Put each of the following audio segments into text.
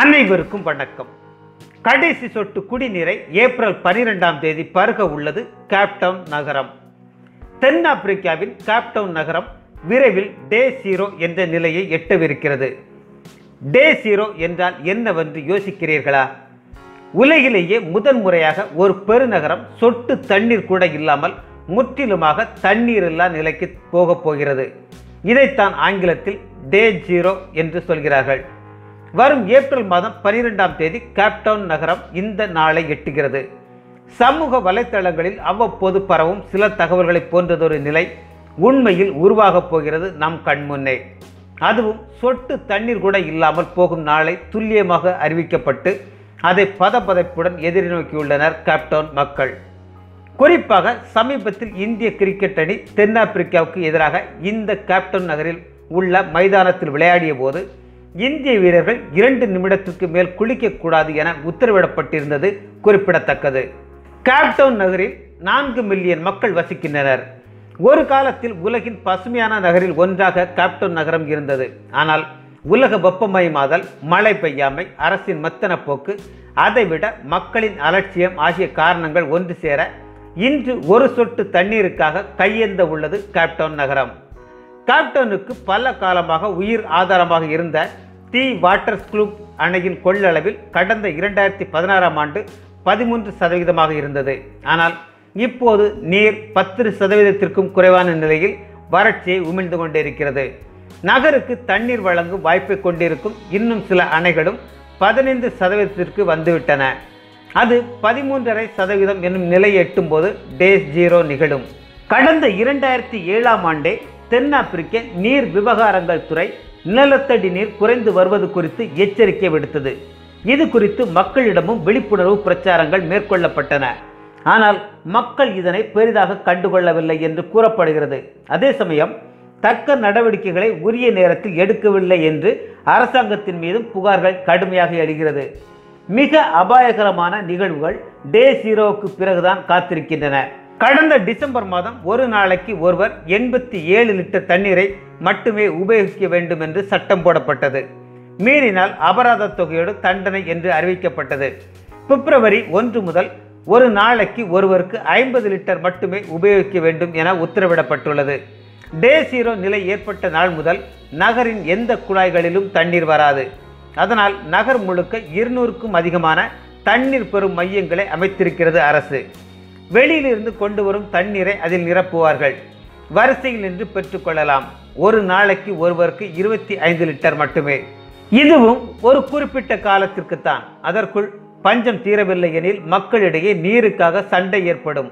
அனைவருக்கும் வணக்கம். கடைசி சொட்டு குடிநீரை ஏப்ரல் பனிரெண்டாம் தேதி பருக உள்ளது கேப்டவுன் நகரம். தென்னாப்பிரிக்காவின் கேப்டவுன் நகரம் விரைவில் டே சீரோ என்ற நிலையை எட்டவிருக்கிறது. டே சீரோ என்றால் என்னவென்று யோசிக்கிறீர்களா? உலகிலேயே முதன்முறையாக ஒரு பெருநகரம் சொட்டு தண்ணீர் கூட இல்லாமல் முற்றிலுமாக தண்ணீர் இல்லா நிலைக்கு போகப் போகிறது. இதைத்தான் ஆங்கிலத்தில் டே ஜீரோ என்று சொல்கிறார்கள். வரும் ஏப்ரல் மாதம் பனிரெண்டாம் தேதி கேப்டவுன் நகரம் இந்த நாளை எட்டுகிறது. சமூக வலைத்தளங்களில் அவ்வப்போது பரவும் சில தகவல்களை போன்றதொரு நிலை உண்மையில் உருவாகப் போகிறது நம் கண்முன்னே அதுவும் சொட்டு தண்ணீர் கூட இல்லாமல் போகும் நாளை துல்லியமாக அறிவிக்கப்பட்டு அதை பதப்பதைப்புடன் எதிர்நோக்கியுள்ளனர் கேப்டவுன் மக்கள். குறிப்பாக சமீபத்தில் இந்திய கிரிக்கெட் அணி தென்னாப்பிரிக்காவுக்கு எதிராக இந்த கேப்டன் நகரில் உள்ள மைதானத்தில் விளையாடிய போது இந்திய வீரர்கள் இரண்டு நிமிடத்திற்கு மேல் குளிக்கக்கூடாது என உத்தரவிடப்பட்டிருந்தது குறிப்பிடத்தக்கது. கேப்டவுன் நகரில் நான்கு மில்லியன் மக்கள் வசிக்கின்றனர். ஒரு காலத்தில் உலகின் பசுமையான நகரில் ஒன்றாக கேப்டவுன் நகரம் இருந்தது. ஆனால் உலக வெப்பமயமாதல் மழை பெய்யாமை அரசின் மத்தன போக்கு அதைவிட மக்களின் அலட்சியம் ஆகிய காரணங்கள் ஒன்று சேர இன்று ஒரு சொட்டு தண்ணீருக்காக கையேந்த உள்ளது கேப்டவுன் நகரம். கேப்டனுக்கு பல காலமாக உயிர் ஆதாரமாக இருந்த தி வாட்டர் குளூப் அணையின் கொள்ளளவில் கடந்த இரண்டாயிரத்தி பதினாறாம் ஆண்டு பதிமூன்று சதவீதமாக இருந்தது. ஆனால் இப்போது நீர் பத்து சதவீதத்திற்கும் குறைவான நிலையில் வறட்சியை உமிழ்ந்து கொண்டிருக்கிறது நகருக்கு தண்ணீர் வழங்கும் வாய்ப்பை கொண்டிருக்கும் இன்னும் சில அணைகளும் பதினைந்து சதவீதத்திற்கு வந்துவிட்டன. அது பதிமூன்றரை சதவீதம் என்னும் நிலையை எட்டும்போது டேஸ் ஜீரோ நிகழும். கடந்த இரண்டாயிரத்தி ஏழாம் ஆண்டே தென்னாப்பிரிக்க நீர் விவகாரங்கள் துறை நிலத்தடி நீர் குறைந்து வருவது குறித்து எச்சரிக்கை விடுத்தது. இது குறித்து மக்களிடமும் விழிப்புணர்வு பிரச்சாரங்கள் மேற்கொள்ளப்பட்டன. ஆனால் மக்கள் இதனை பெரிதாக கண்டுகொள்ளவில்லை என்று கூறப்படுகிறது. அதே சமயம் தக்க நடவடிக்கைகளை உரிய நேரத்தில் எடுக்கவில்லை என்று அரசாங்கத்தின் மீதும் புகார்கள் கடுமையாக எழுகிறது. மிக அபாயகரமான நிகழ்வுகள் டே ஜீரோவுக்கு பிறகுதான் காத்திருக்கின்றன. கடந்த டிசம்பர் மாதம் ஒரு நாளைக்கு ஒருவர் எண்பத்தி ஏழு லிட்டர் தண்ணீரை மட்டுமே உபயோகிக்க வேண்டும் என்று சட்டம் போடப்பட்டது. மீறினால் அபராத தொகையோடு தண்டனை என்று அறிவிக்கப்பட்டது. பிப்ரவரி ஒன்று முதல் ஒரு நாளைக்கு ஒருவருக்கு ஐம்பது லிட்டர் மட்டுமே உபயோகிக்க வேண்டும் என உத்தரவிடப்பட்டுள்ளது. டே சீரோ நிலை ஏற்பட்ட நாள் முதல் நகரின் எந்த குழாய்களிலும் தண்ணீர் வராது. அதனால் நகர் முழுக்க இருநூறுக்கும் அதிகமான தண்ணீர் பெறும் மையங்களை அமைத்திருக்கிறது அரசு. வெளியிலிருந்து கொண்டு வரும் தண்ணீரை அதில் நிரப்புவார்கள். வரிசையில் நின்று பெற்றுக்கொள்ளலாம் ஒரு நாளைக்கு ஒருவருக்கு இருபத்தி ஐந்து லிட்டர் மட்டுமே. இதுவும் ஒரு குறிப்பிட்ட காலத்திற்குத்தான் அதற்குள் பஞ்சம் தீரவில்லை எனில் மக்களிடையே நீருக்காக சண்டை ஏற்படும்.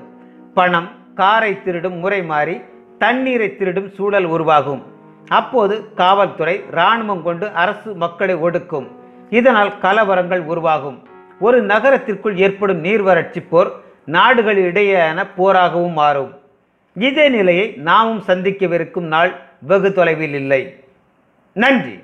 பணம் காரை திருடும் முறை மாறி தண்ணீரை திருடும் சூழல் உருவாகும். அப்போது காவல்துறை இராணுவம் கொண்டு அரசு மக்களை ஒடுக்கும். இதனால் கலவரங்கள் உருவாகும். ஒரு நகரத்திற்குள் ஏற்படும் நீர் வறட்சி போர் நாடுகளிடையேயான போராகவும் மாறும். இதே நிலையை நாமும் சந்திக்கவிருக்கும் நாள் வெகு தொலைவில் இல்லை. நன்றி.